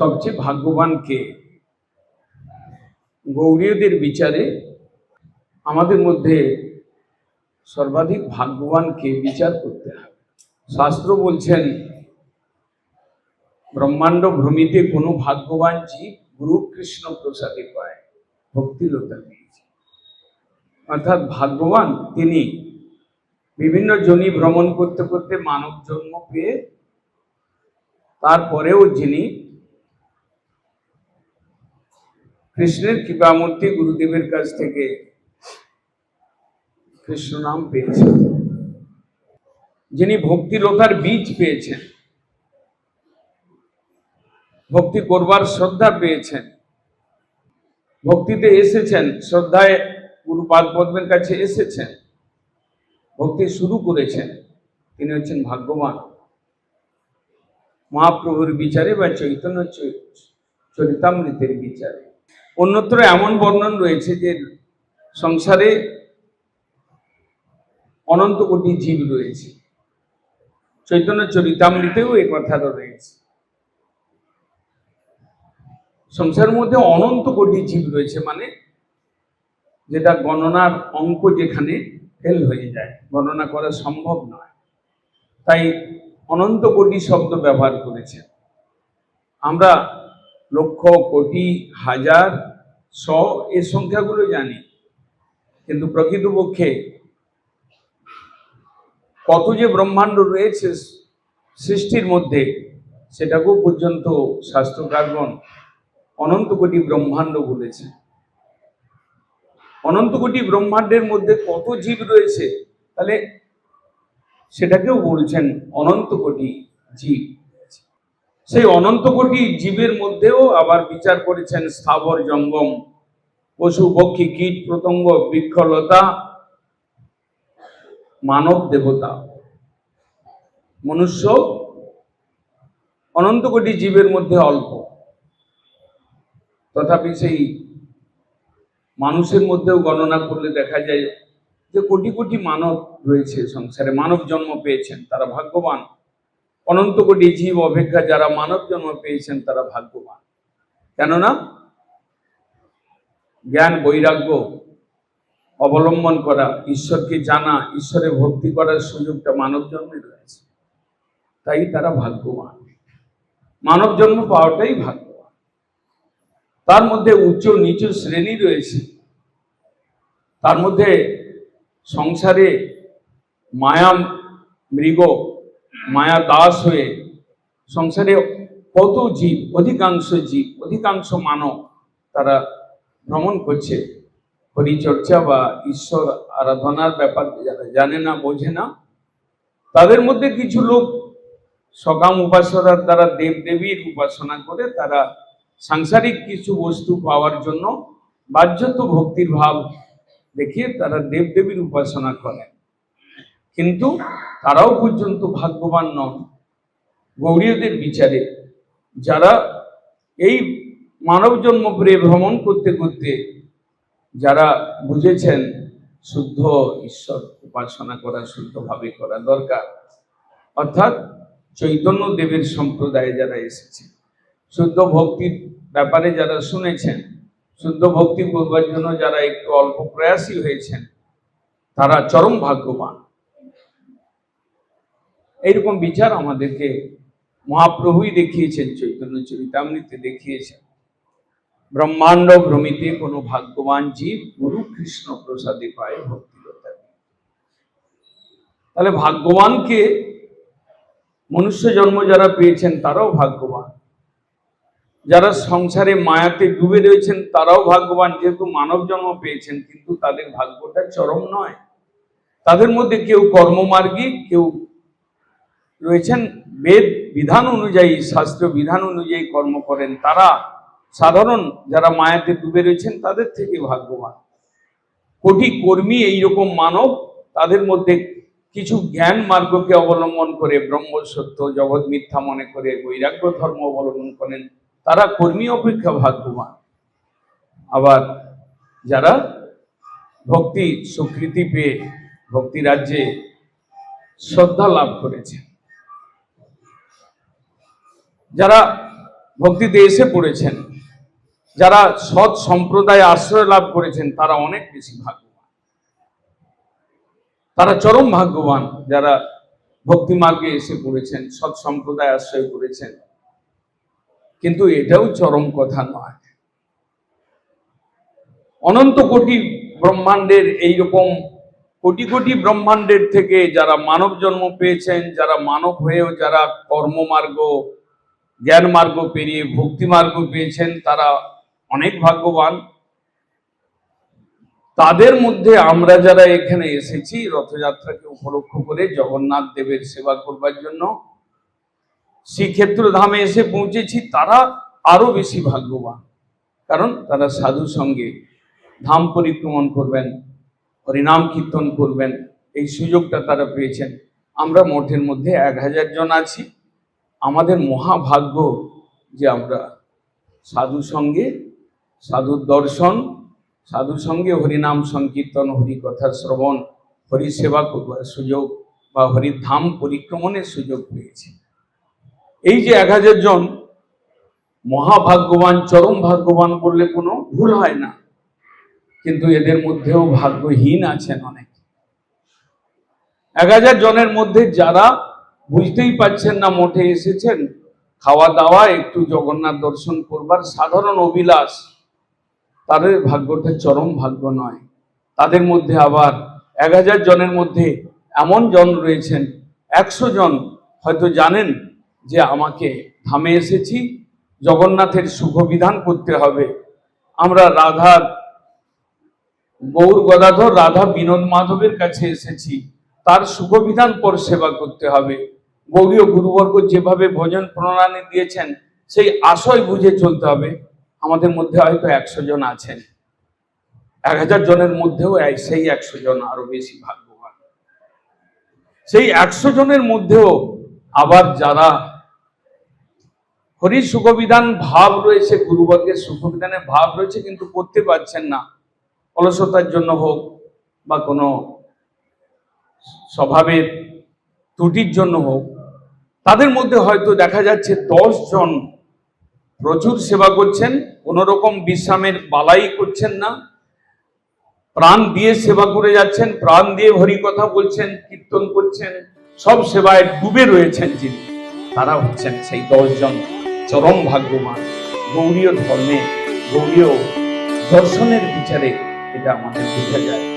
সবচেয়ে ভাগ্যবান কে? গৌরীয়দের বিচারে আমাদের মধ্যে সর্বাধিক ভাগ্যবানকে বিচার করতে হবে। শাস্ত্র বলছেন, ব্রহ্মাণ্ড ভ্রমিতে কোনো ভাগ্যবান জীব গুরু কৃষ্ণ প্রসাদে পায়, ভক্তিলতা পেয়েছে। অর্থাৎ ভাগ্যবান তিনি বিভিন্ন জনি ভ্রমণ করতে করতে মানব জন্ম পেয়ে, তারপরেও যিনি কৃষ্ণের কৃপামূর্তি গুরুদেবের কাছ থেকে কৃষ্ণ নাম পেয়েছেন। যিনি ভক্তিলতার বীজ পেয়েছেন। ভক্তি করবার শ্রদ্ধা পেয়েছেন। ভক্তিতে এসেছেন, শ্রদ্ধায় গুরুপাদ পদ্মের কাছে এসেছেন। ভক্তি শুরু করেছেন। তিনি হচ্ছেন ভাগ্যবান। মহাপ্রভুর বিচারে বা চৈতন্য চরিতামৃতের বিচারে। অন্যত্র এমন বর্ণন রয়েছে যে সংসারে অনন্ত কোটি জীব রয়েছে। চৈতন্য চরিতামৃতেও এ কথাটা রয়েছে। সংসারের মধ্যে অনন্ত কোটি জীব রয়েছে মানে যেটা গণনার অঙ্ক যেখানে ফেল হয়ে যায়। গণনা করা সম্ভব নয়। তাই অনন্ত কোটি শব্দ ব্যবহার করেছেন। আমরা লক্ষ কোটি হাজার শ এর সংখ্যাগুলো জানি। কিন্তু প্রকৃতপক্ষে কত যে ব্রহ্মাণ্ড রয়েছে সৃষ্টির মধ্যে, সেটাকেও পর্যন্ত শাস্ত্রকারগণ অনন্ত কোটি ব্রহ্মাণ্ড বলেছে। অনন্ত কোটি ব্রহ্মাণ্ডের মধ্যে কত জীব রয়েছে, তাহলে সেটাকেও বলছেন অনন্ত কোটি জীব। সেই অনন্ত কোটি জীবের মধ্যেও আবার বিচার করেছেন স্থাবর জঙ্গম, পশু, পক্ষী, কীট প্রতঙ্গ বৃক্ষলতা, মানব দেবতা। মনুষ্য অনন্ত কোটি জীবের মধ্যে অল্প। তথাপি সেই মানুষের মধ্যেও গণনা করলে দেখা যায় যে কোটি কোটি মানব রয়েছে সংসারে, মানব জন্ম পেয়েছেন, তারা ভাগ্যবান। অনন্ত কোটি জীব অপেক্ষা যারা মানব জন্ম পেয়েছেন, তারা ভাগ্যবান। কেননা জ্ঞান, বৈরাগ্য অবলম্বন করা, ঈশ্বরকে জানা, ঈশ্বরে ভক্তি করার সুযোগটা মানব জন্মে রয়েছে। তাই তারা ভাগ্যবান। মানব জন্ম পাওয়াটাই ভাগ্যবান। তার মধ্যে উচ্চ, নিচু শ্রেণি রয়েছে। তার মধ্যে সংসারে মায়াম মৃগ মায়া দাস হয়ে সংসারে কত জীব, অধিকাংশ জীব, অধিকাংশ মানব তারা ভ্রমণ করছে। পরিচর্যা বা ঈশ্বর আরাধনার ব্যাপার যারা জানে না, বোঝে না। তাদের মধ্যে কিছু লোক সকাম উপাসনার দ্বারা দেবদেবীর উপাসনা করে তারা সাংসারিক কিছু বস্তু পাওয়ার জন্য বাহ্যত ভক্তির ভাব দেখিয়ে তারা দেবদেবীর উপাসনা করেন কিন্তু তারাও পর্যন্ত ভাগ্যবান নন। গৌরীয়দের বিচারে যারা এই মানব জন্ম পেয়ে ভ্রমণ করতে করতে যারা বুঝেছেন শুদ্ধ ঈশ্বর উপাসনা করা, শুদ্ধভাবে করা দরকার। অর্থাৎ চৈতন্য দেবের সম্প্রদায়ে যারা এসেছে, শুদ্ধ ভক্তির ব্যাপারে যারা শুনেছেন, শুদ্ধ ভক্তি করবার জন্য যারা একটু অল্প প্রয়াসী হয়েছেন, তারা চরম ভাগ্যবান। এইরকম বিচার আমাদেরকে মহাপ্রভুই দেখিয়েছেন, চৈতন্য চরিতামৃতে দেখিয়েছেন। ব্রহ্মাণ্ড ভ্রমিতে কোনো ভাগ্যবান জীব গুরু কৃষ্ণ প্রসাদে পায় ভক্তি তাহলে ভাগ্যবানকে মনুষ্য জন্ম যারা পেয়েছেন, তারাও ভাগ্যবান। যারা সংসারে মায়াতে ডুবে রয়েছেন, তারাও ভাগ্যবান। যেহেতু মানব জন্ম পেয়েছেন, কিন্তু তাদের ভাগ্যটা চরম নয়। তাদের মধ্যে কেউ কর্মমার্গী, কেউ রয়েছেন বেদ বিধান অনুযায়ী শাস্ত্র বিধান অনুযায়ী কর্ম করেন। তারা সাধারণ যারা মায়াতে ডুবে রয়েছেন, তাদের থেকে ভাগ্যবান। কোটি কর্মী এইরকম মানব, তাদের মধ্যে কিছু জ্ঞান মার্গকে অবলম্বন করে ব্রহ্ম সত্য জগৎ মিথ্যা মনে করে, বৈরাগ্য ধর্ম অবলম্বন করেন, তারা কর্মী অপেক্ষা ভাগ্যবান। আবার যারা ভক্তি স্বীকৃতি পেয়ে ভক্তি রাজ্যে শ্রদ্ধা লাভ করেছে যারা ভক্তিতে এসে পড়েছেন, যারা সৎ সম্প্রদায় আশ্রয় লাভ করেছেন, তারা অনেক বেশি ভাগ্যবান। তারা চরম ভাগ্যবান যারা ভক্তি মার্গে এসে পড়েছেন, সৎ সম্প্রদায় আশ্রয় করেছেন। কিন্তু এটাও চরম কথা নয়। অনন্ত কোটি ব্রহ্মাণ্ডের এইরকম কোটি কোটি ব্রহ্মাণ্ডের থেকে যারা মানব জন্ম পেয়েছেন, যারা মানব হয়েও যারা কর্মমার্গ জ্ঞান মার্গ পেরিয়ে, ভক্তি মার্গ পেয়েছেন, তারা অনেক ভাগ্যবান। তাদের মধ্যে আমরা যারা এখানে এসেছি, রথযাত্রাকে উপলক্ষ করে জগন্নাথ দেবের সেবা করবার জন্য শ্রীক্ষেত্র ধামে এসে পৌঁছেছি, তারা আরও বেশি ভাগ্যবান। কারণ তারা সাধু সঙ্গে ধাম পরিক্রমণ করবেন, হরিনাম কীর্তন করবেন, এই সুযোগটা তারা পেয়েছেন। আমরা মঠের মধ্যে এক হাজার জন আছি। আমাদের মহাভাগ্য যে আমরা সাধু সঙ্গে, সাধুর দর্শন সাধু সঙ্গে হরিনাম সংকীর্তন হরি কথা শ্রবণ হরি সেবা করবার সুযোগ বা হরি ধাম পরিক্রমণের সুযোগ পেয়েছি। এই যে এক হাজার জন মহাভাগ্যবান, চরম ভাগ্যবান বললে কোনো ভুল হয় না। কিন্তু এদের মধ্যেও ভাগ্যহীন আছেন অনেক। এক হাজার জনের মধ্যে যারা বুঝতেই পাচ্ছেন না, মঠে এসেছেন। খাওয়া দাওয়া একটু জগন্নাথ দর্শন করবার সাধারণ অভিলাষ। তাদের ভাগ্যটা চরম ভাগ্য নয়। তাদের মধ্যে আবার এক হাজার জনের মধ্যে এমন জন রয়েছেন, একশো জন হয়তো জানেন যে আমাকে ধামে এসেছি, জগন্নাথের সুখবিধান করতে হবে। আমরা রাধার, গৌর গদাধর রাধা বিনোদ মাধবের কাছে এসেছি। তার সুখবিধান পর সেবা করতে হবে। গৌরীয় গুরুবর্গ যেভাবে ভোজন প্রণালী দিয়েছেন, সেই আশয় বুঝে চলতে হবে। আমাদের মধ্যে হয়তো একশো জন আছেন। এক হাজার জনের মধ্যেও সেই একশো জন আরও বেশি ভাগ্যবান। সেই একশো জনের মধ্যেও আবার যারা হরি সুখবিধান ভাব রয়েছে, গুরুবর্গের সুখবিধানের ভাব রয়েছে, কিন্তু করতে পারছেন না। অলসতার জন্য হোক বা কোনো স্বভাবের ত্রুটির জন্য হোক তাদের মধ্যে হয়তো দেখা যাচ্ছে দশ জন প্রচুর সেবা করছেন, কোনো রকম বিশ্রামের বালাই করছেন না, প্রাণ দিয়ে সেবা করে যাচ্ছেন, প্রাণ দিয়ে হরি কথা বলছেন, কীর্তন করছেন, সব সেবায় ডুবে রয়েছেন যিনি। তারা হচ্ছেন সেই দশজন চরম ভাগ্যমান গৌরীয় ধর্মে, গৌরীয় দর্শনের বিচারে এটা আমাদের বোঝা যায়।